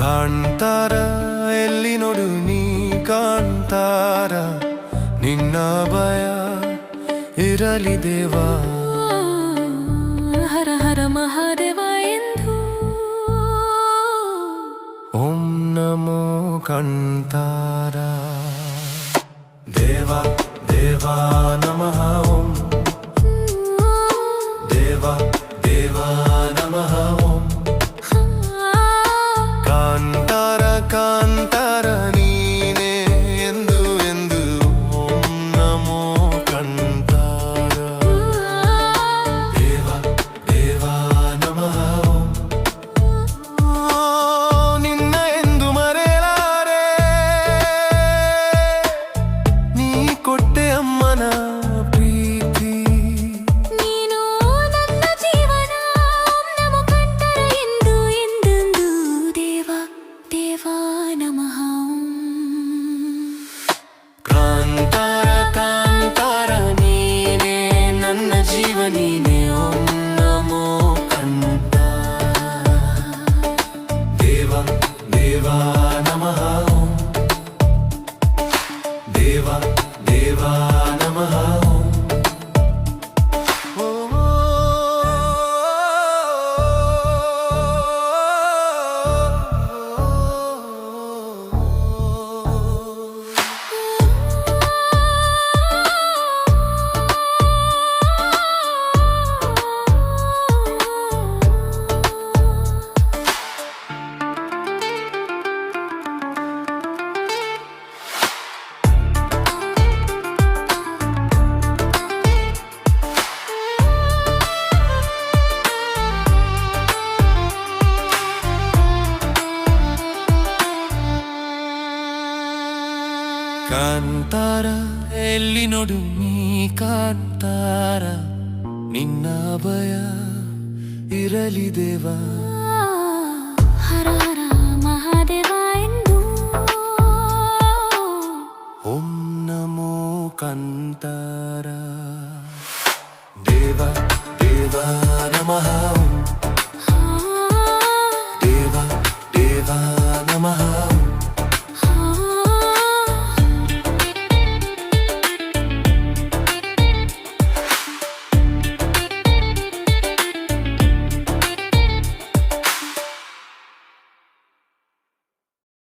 ಕಾಣ್ತಾರ ಎಲ್ಲಿ ನೋಡು ನೀ ಕಾಣ್ತಾರ ನಿನ್ನ ಭಯ ಇರಲಿ ದೇವಾ ಹರ ಹರ ಮಹಾದೇವ ಎಂದು ಓಂ ನಮೋ ಕಾಣ್ತಾರ ದೇವಾ Deva Namaha Om Deva Deva Namaha Om Kantara Kantara Deva Deva Kantara ಎಲ್ಲಿ ನೋಡು ನೀ ಕಾಂತಾರ ನಿನ್ನ ಭಯ ಇರಲಿ ದೇವಾ.